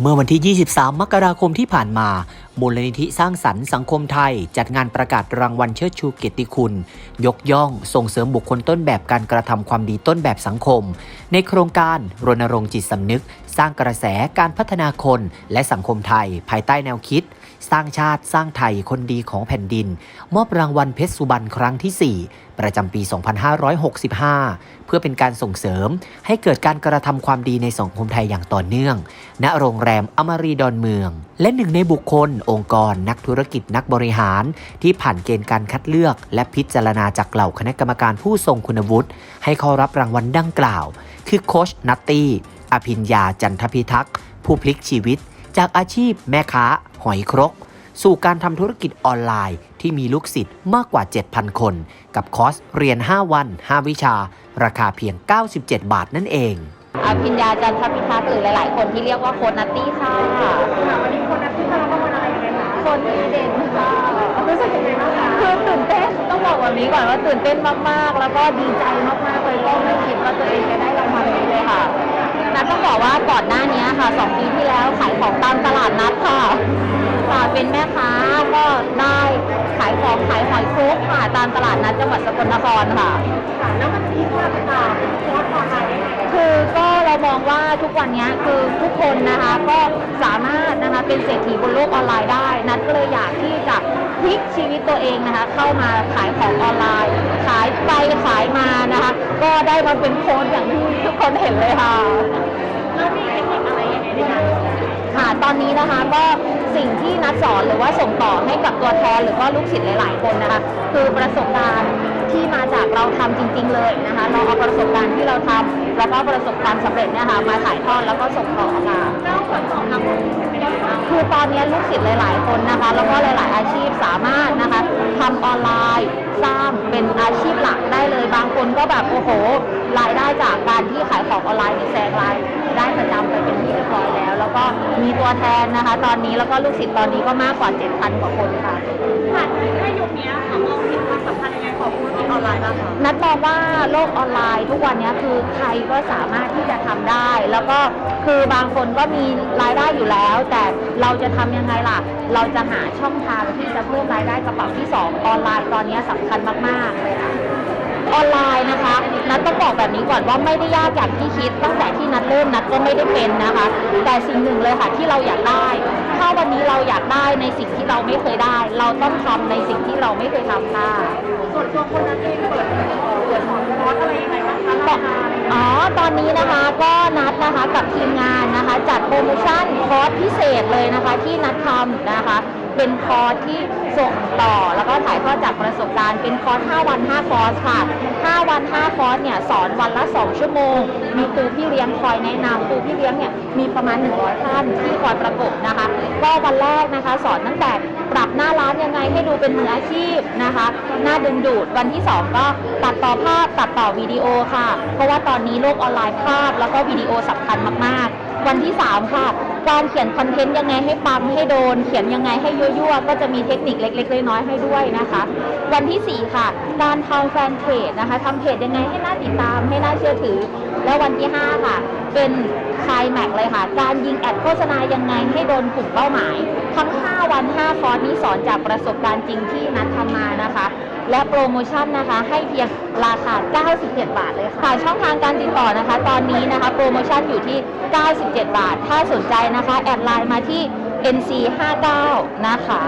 เมื่อวันที่ 23 มกราคมที่ผ่านมา มูลนิธิสร้างสรรค์สังคมไทย จัดงานประกาศรางวัลเชิดชูเกียรติคุณ ยกย่อง ส่งเสริมบุคคลต้นแบบการกระทำความดีต้นแบบสังคม ในโครงการรณรงค์จิตสำนึก สร้างกระแสการพัฒนาคนและสังคมไทย ภายใต้แนวคิด สร้างชาติสร้างไทยคนดีของแผ่นดิน มอบรางวัลเพชรสุบรรณครั้งที่ 4 ประจำปี 2565 เพื่อเป็นการส่งเสริมให้เกิดการกระทำความดีในสังคมไทยอย่างต่อเนื่อง ณโรงแรมอมรีดอนเมือง และหนึ่งในบุคคล องค์กร นักธุรกิจนักบริหาร ที่ผ่านเกณฑ์การคัดเลือก และพิจารณาจากเหล่าคณะกรรมการผู้ทรงคุณวุฒิให้เข้ารับรางวัลดังกล่าว คือโคชนัตตี้อภิญญาจันทพิทักษ์ผู้พลิกชีวิต จากอาชีพแม่ค้า หอยครก สู่การทำธุรกิจออนไลน์ ที่มีลูกศิษย์มากกว่า 7,000 คน กับคอร์สเรียน 5 วัน 5 วิชา ราคาเพียง 97 บาทนั่นเอง อภิญญาจันทพิทักษ์หรือหลาย ๆ คนที่เรียกว่าโคนนัตตี้ค่ะวันนี้คนนักที่มาต้องมาอะไรยังไงคะคนดีเด่นค่ะรู้สึกยังไงบ้างคะคือตื่นเต้นต้องบอกแบบนี้ก่อนว่าตื่นเต้นมาก ๆ แล้วก็ดีใจมาก ๆ เลยก็ไม่คิดว่าตัวเองจะได้รางวัลนี้เลยค่ะนัทต้องบอกว่าก่อนหน้านี้ค่ะสองปีที่แล้วขายของตามตลาดนัดค่ะ ค่ะเป็นแม่ค้าก็ได้ขายของขายหอยคุกค่ะตามตลาดนัดจังหวัดสกลนครค่ะค่ะแล้วมันมีว่าต่างๆโค้ชออนไลน์ยังไงคือก็เรามองว่าทุกวันนี้คือทุกคนนะคะก็สามารถนะคะเป็นเศรษฐีบนโลกออนไลน์ได้ นัดก็เลยอยากที่จะพลิกชีวิตตัวเองนะคะ เข้ามาขายของออนไลน์ ขายไปขายมานะคะ ก็ได้มาเป็นโค้ชอย่างที่ทุกคนเห็นเลยค่ะแล้วมีเทคนิคอะไรยังไงในการ ค่ะ ตอนนี้นะคะก็ สิ่งที่นัดสอนหรือว่าส่งต่อให้กับตัวแทนหรือว่าลูกศิษย์หลาย ๆ คนนะคะ คือประสบการณ์ที่มาจากเราทำจริง ๆ เลยนะคะ เราเอาประสบการณ์ที่เราทำแล้วก็ประสบการณ์สำเร็จเนี่ยค่ะมาถ่ายทอดแล้วก็ส่งต่อค่ะแล้วผลตอบรับเป็นยังไงบ้างคือตอนนี้ลูกศิษย์หลาย ๆ คนนะคะ แล้วก็หลาย ๆ อาชีพสามารถนะคะทำออนไลน์สร้างเป็นอาชีพหลักได้เลยบางคนก็แบบโอ้โหรายได้จากการที่ขายของออนไลน์เนี่ยแซงรายได้ประจำไปเป็นที่เรียบร้อยแล้วแล้วก็ มีตัวแทนนะคะ ตอนนี้แล้วก็ลูกศิษย์ตอนนี้ก็มากกว่า 7,000 กว่าคนค่ะ ผ่านแค่ยุคนี้ค่ะมองเห็นความสำคัญยังไงของธุรกิจออนไลน์บ้างคะนัดมองว่าโลกออนไลน์ทุกวันนี้คือใครก็สามารถที่จะทำได้ แล้วก็คือบางคนก็มีรายได้อยู่แล้ว แต่เราจะทำยังไงล่ะ เราจะหาช่องทางที่จะเพิ่มรายได้กระเป๋าที่2ออนไลน์ตอนนี้สำคัญมากๆเลยค่ะ ออนไลน์นะคะ นัดต้องบอกแบบนี้ก่อนว่าไม่ได้ยากอย่างที่คิด ตั้งแต่ที่นัดเริ่มนัดก็ไม่ได้เป็นนะคะ แต่สิ่งหนึ่งเลยค่ะที่เราอยากได้ ถ้าวันนี้เราอยากได้ในสิ่งที่เราไม่เคยได้ เราต้องทำในสิ่งที่เราไม่เคยทำค่ะส่วนตัวคนนักที่เปิดเปิดสอนคอร์สอะไรยังไงบ้างคะราคาอะไรยังไงอ๋อ ตอนนี้นะคะก็นัดนะคะกับทีมงานนะคะ จัดโปรโมชั่นคอร์สพิเศษเลยนะคะ ที่นัดทำนะคะ เป็นคอร์สที่ส่งต่อ แล้วก็ถ่ายทอดจากประสบการณ์เป็นคอร์ส 5 วัน 5 คอร์สค่ะ 5 วัน 5 คอร์สเนี่ยสอนวันละ 2 ชั่วโมง มีครูพี่เลี้ยงคอยแนะนำครูพี่เลี้ยงเนี่ยมีประมาณ 100 ท่านที่คอยประกบนะคะ ก็วันแรกนะคะ สอนตั้งแต่ปรับหน้าร้านยังไงให้ดูเป็นมืออาชีพนะคะ หน้าดึงดูด วันที่ 2 ก็ตัดต่อภาพตัดต่อวิดีโอค่ะ เพราะว่าตอนนี้โลกออนไลน์ภาพแล้วก็วิดีโอสำคัญมากๆ วันที่ 3 ค่ะ การเขียนคอนเทนต์ยังไงให้ปังให้โดน เขียนยังไงให้ยั่วๆก็จะมีเทคนิคเล็กๆน้อยๆให้ด้วยนะคะ วันที่ 4 ค่ะ การทำแฟนเพจนะคะทำเพจยังไงให้น่าติดตามให้น่าเชื่อถือ แล้ววันที่ 5 ค่ะ เป็นคลายแม็กเลยค่ะ การยิงแอดโฆษณายังไงให้โดนกลุ่มเป้าหมาย ทั้ง 5 วัน 5 คอร์สนี้สอนจากประสบการณ์จริงที่นัดทำมานะคะ และโปรโมชั่นนะคะ ให้เพียงราคา 97 บาทเลยค่ะ ช่องทางการติดต่อนะคะ ตอนนี้นะคะ โปรโมชั่นอยู่ที่ 97 บาท ถ้าสนใจนะคะ แอดไลน์มาที่ NC59 นะคะ